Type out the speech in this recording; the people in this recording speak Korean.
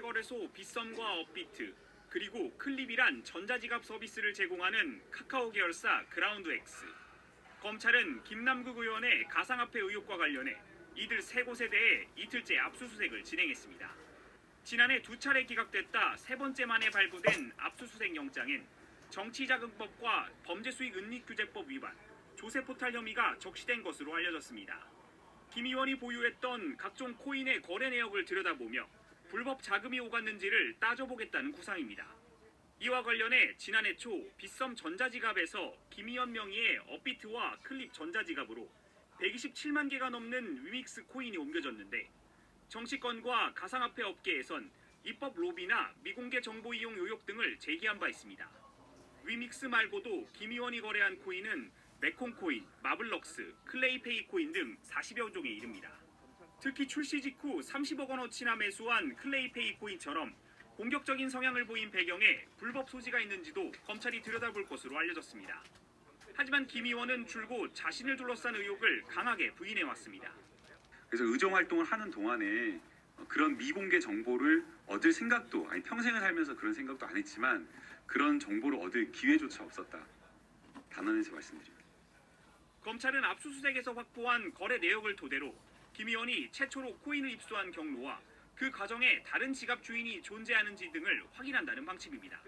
거래소 빗썸과 업비트 그리고 클립이란 전자지갑 서비스를 제공하는 카카오 계열사 그라운드X. 검찰은 김남국 의원의 가상화폐 의혹과 관련해 이들 세 곳에 대해 이틀째 압수수색을 진행했습니다. 지난해 두 차례 기각됐다 세 번째 만에 발부된 압수수색 영장엔 정치자금법과 범죄수익은닉규제법 위반, 조세포탈 혐의가 적시된 것으로 알려졌습니다. 김 의원이 보유했던 각종 코인의 거래 내역을 들여다보며 불법 자금이 오갔는지를 따져보겠다는 구상입니다. 이와 관련해 지난해 초 빗썸 전자지갑에서 김 의원 명의의 업비트와 클립 전자지갑으로 127만 개가 넘는 위믹스 코인이 옮겨졌는데 정치권과 가상화폐 업계에선 입법 로비나 미공개 정보 이용 의혹 등을 제기한 바 있습니다. 위믹스 말고도 김 의원이 거래한 코인은 메콘코인, 마블럭스, 클레이페이 코인 등 40여 종에 이릅니다. 특히 출시 직후 30억 원어치나 매수한 클레이페이 코인처럼 공격적인 성향을 보인 배경에 불법 소지가 있는지도 검찰이 들여다볼 것으로 알려졌습니다. 하지만 김 의원은 줄곧 자신을 둘러싼 의혹을 강하게 부인해 왔습니다. 그래서 의정 활동을 하는 동안에 어, 그런 미공개 정보를 얻을 생각도 아니 평생을 살면서 그런 생각도 안 했지만 그런 정보를 얻을 기회조차 없었다. 단언해서 말씀드립니다. 검찰은 압수수색에서 확보한 거래 내역을 토대로 김 의원이 최초로 코인을 입수한 경로와 그 과정에 다른 지갑 주인이 존재하는지 등을 확인한다는 방침입니다.